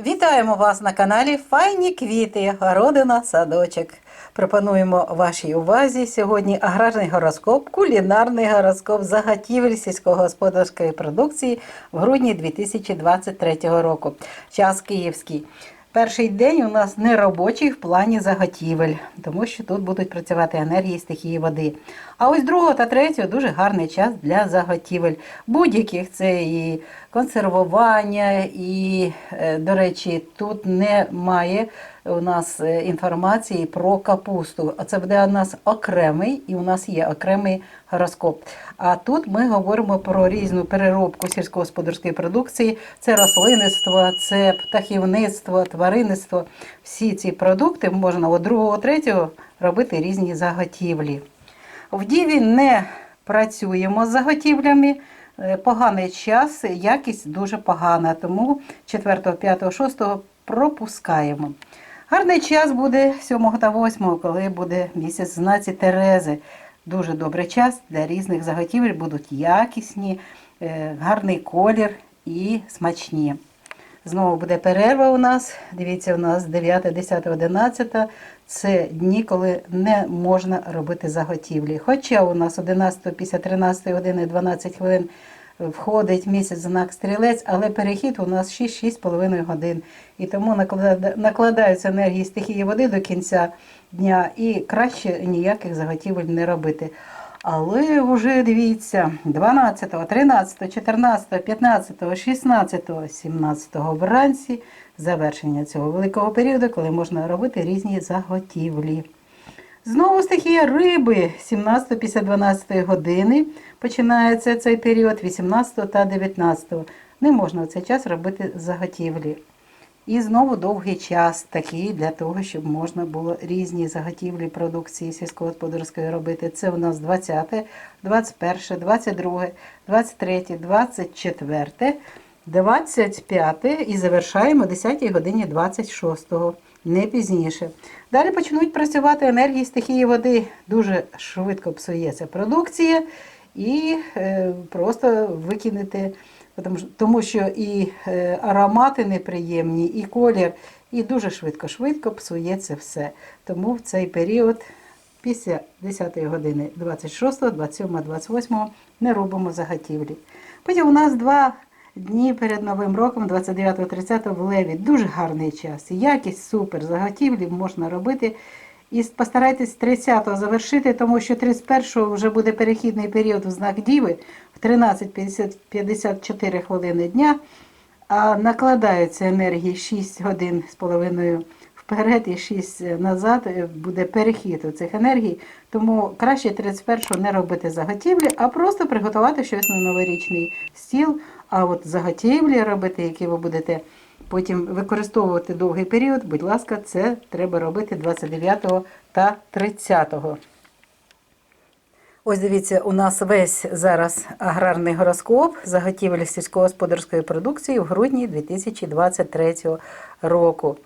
Вітаємо вас на каналі Файні квіти, родина садочок. Пропонуємо вашій увазі сьогодні аграрний гороскоп, кулінарний гороскоп заготівель сільськогосподарської продукції в грудні 2023 року. Час київський. Перший день у нас не робочий в плані заготівель, тому що тут будуть працювати енергії стихії води. А ось другого та третього дуже гарний час для заготівель. Будь-яких це і консервування, і, е, до речі, тут немає у нас е, інформації про капусту. Це буде у нас окремий, і у нас є окремий гороскоп. А тут ми говоримо про різну переробку сільськогосподарської продукції. Це рослинництво, це птахівництво, тваринництво. Всі ці продукти можна от другого, третього робити різні заготівлі. В Діві не працюємо з заготівлями. Е, Поганий час, якість дуже погана, тому 4, 5, 6 пропускаємо. Гарний час буде 7 та 8, коли буде місяць знаці Терези. Дуже добрий час для різних заготівель будуть якісні, е, гарний колір і смачні. Знову буде перерва у нас. Дивіться, у нас 9, 10, 11. Це дні, коли не можна робити заготівлі. Хоча у нас 11 після 13 години 12 хвилин входить місяць знак стрілець, але перехід у нас 6-6,5 годин. І тому накладаються енергії стихії води до кінця дня і краще ніяких заготівель не робити. Але вже дивіться, 12, 13, 14, 15, 16, 17 вранці завершення цього великого періоду, коли можна робити різні заготівлі. Знову стихія риби 17 після 12 години починається цей період 18 та 19. Не можна в цей час робити заготівлі. І знову довгий час такий для того, щоб можна було різні заготівлі продукції сільськогосподарської робити. Це у нас 20, 21, 22, 23, 24, 25 і завершаємо 10 годині 26, не пізніше. Далі почнуть працювати енергії стихії води. Дуже швидко псується продукція і е, просто викинете. Тому що- і е, аромати неприємні, і колір, і дуже швидко-швидко псується все. Тому в цей період після 10 години 26, 27, 28 не робимо заготівлі. Потім у нас два дні перед Новим роком, 29-30 в Леві. Дуже гарний час. Якість супер. Заготівлі можна робити. І постарайтесь 30-го завершити, тому що 31-го вже буде перехідний період в знак Діви в 13.54 хвилини дня, а накладаються енергії 6 годин з половиною вперед і 6 назад е, буде перехід у цих енергій. Тому краще 31-го не робити заготівлі, а просто приготувати щось на новорічний стіл. А от заготівлі робити, які ви будете потім використовувати довгий період, будь ласка, це треба робити 29 та 30. Ось дивіться, у нас весь зараз аграрний гороскоп заготівель сільськогосподарської продукції в грудні 2023 року.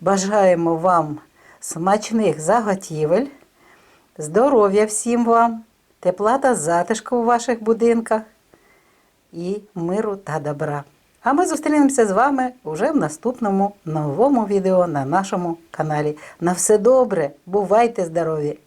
Бажаємо вам смачних заготівель, здоров'я всім вам, тепла та затишку у ваших будинках і миру та добра. А ми зустрінемося з вами уже в наступному новому відео на нашому каналі. На все добре, бувайте здорові!